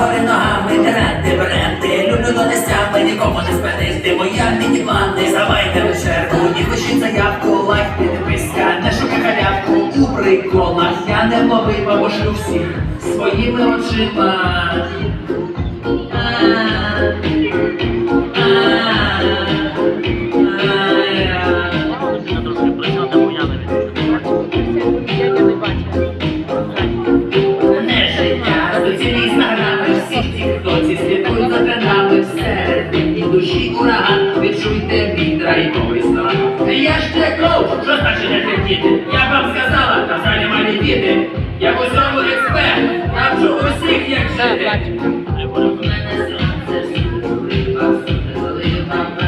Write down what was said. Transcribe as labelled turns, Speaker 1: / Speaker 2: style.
Speaker 1: догори ногами, тренди, бренди. Люблю до нестями, нікому не спинити. Моя міні-плани, здавайте в чергу. І пишіть заявку, лайк, підписка. Не шукай халявку у приколах. Я не ловив, а пошлю всіх своїми очима. А, а, а,
Speaker 2: Людина трошки
Speaker 1: хто ці слідкують за тренами І душі ураган, відчуйте вітра і новий стан. Я ж те коуч, що значить не терпіти? Я вам сказала, та взагалі малі діти. Я в усьому експерт, навчу усіх, як жити.
Speaker 2: Мене сонце, сюди, вас, не